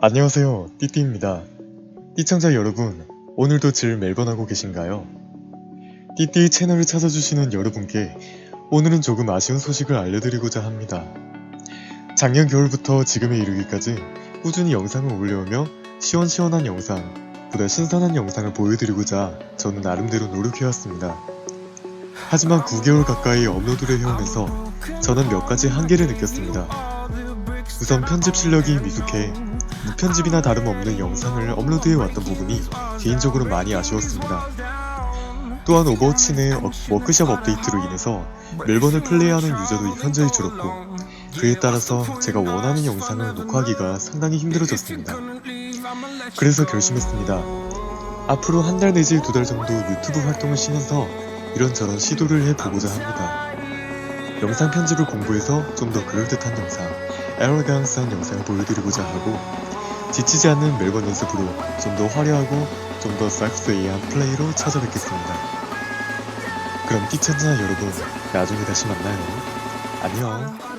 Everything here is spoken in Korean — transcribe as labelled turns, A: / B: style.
A: 안녕하세요, 띠띠입니다. 띠청자 여러분, 오늘도 질 멜번하고 계신가요? 띠띠 채널을 찾아주시는 여러분께 오늘은 조금 아쉬운 소식을 알려드리고자 합니다. 작년 겨울부터 지금에 이르기까지 꾸준히 영상을 올려오며 시원시원한 영상, 보다 신선한 영상을 보여드리고자 저는 나름대로 노력해왔습니다. 하지만 9개월 가까이 업로드를 해오면서 저는 몇 가지 한계를 느꼈습니다. 우선 편집 실력이 미숙해 무편집이나 다름없는 영상을 업로드해왔던 부분이 개인적으로 많이 아쉬웠습니다. 또한 오버워치 내 어- 워크숍 업데이트로 인해서 멜번을 플레이하는 유저도 현저히 줄었고 그에 따라서 제가 원하는 영상을 녹화하기가 상당히 힘들어졌습니다. 그래서 결심했습니다. 앞으로 한 달 내지 두 달 정도 유튜브 활동을 쉬면서 이런저런 시도를 해보고자 합니다. 영상 편집을 공부해서 좀 더 그럴듯한 영상, 에러강스한 영상을 보여드리고자 하고 지치지 않는 멜번 연습으로 좀 더 화려하고 좀 더 싹스에이한 플레이로 찾아뵙겠습니다. 그럼 띠천자 여러분 나중에 다시 만나요. 안녕.